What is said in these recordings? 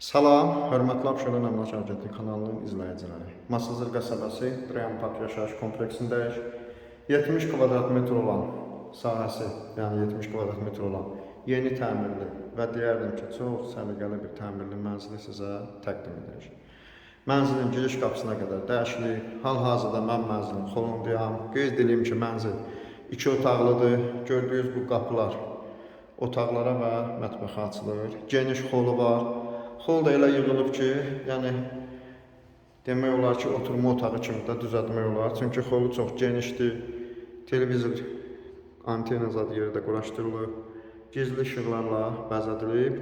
Salam, hörmətli Abşeron Əmlak Agentliyi kanalının izləyiciləri. Masazır qəsəbəsi Dream Park yaşayış kompleksindəyik. 70 kvadrat metr olan sahəsi, yəni 70 kvadrat metr olan yeni təmirli və deyərdim ki, çox səliqəli bir təmirli mənzili sizə təqdim edirik. Mənzilin giriş qapısına qədər dəyişiklik. Hal-hazırda mən mənzilin xolundayam. Qeyd edeyim ki, mənzil 2 otaqlıdır. Gördüyünüz bu qapılar otaqlara və mətbəxə açılır. Geniş xolu var. Xol da elə yığılıb ki, yəni demək olar ki, oturma otağı kimi də düzəltmək olar. Çünki xolu çox genişdir. Televizor antena zad yerdə quraşdırılıb. Gizli işıqlarla bəzədilib.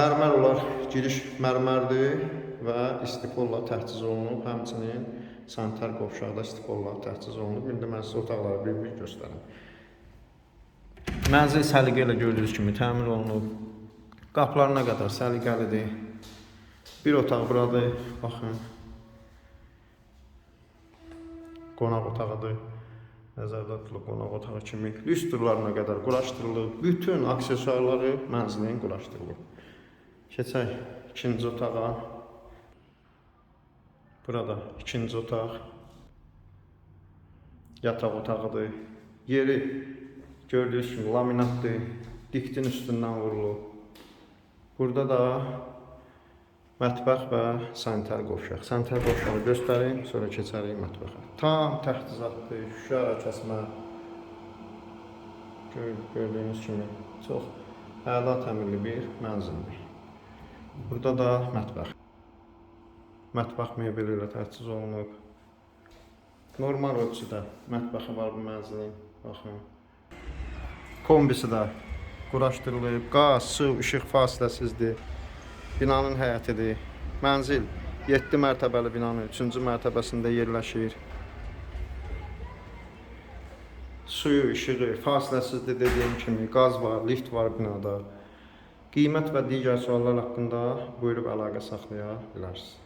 Mərmər olar, giriş mərmərdir və istifolla təchiz olunub. Həmçinin sanitar qovşaqda istifolla təchiz olunub. İndi mən sizə otaqları bir-bir göstərim. Mənzil səliqə ilə gördüyünüz kimi təmir olunub. Qapılarına qədər səliqəlidir. Bir otaq buradır. Baxın. Qonaq otağıdır. Nəzərdə tutulub qonaq otağı kimi. Lüstrlarına qədər quraşdırılıb. Bütün aksesuarları mənzilin quraşdırılıb. Keçək ikinci otağa. Burada ikinci otaq. Yataq otağıdır. Yeri gördüyünüz kimi laminatdır. Diktin üstündən vurulub. Burada da mətbəx və sanitar qovşaq. Sanitar qovşağı göstərim, sonra keçərik mətbəxə. Tam təchizatdır, şüşə kəsmə. Gör- Gördüyünüz kimi çox əla təmirli bir mənzildir. Burada da mətbəx. Mətbəx mebeli ilə təchiz olunub. Normal ölçüdə mətbəxi var bu mənzilin. Baxın. Kombisi də quraşdırılıb. Qaz, su, işıq fasiləsizdir. Binanın həyətidir. Mənzil 7 mərtəbəli binanın 3-cü mərtəbəsində yerləşir. Suyu, işığı fasiləsizdir dediyim kimi. Qaz var, lift var binada. Qiymət və digər suallar haqqında buyurub əlaqə saxlaya bilərsiniz.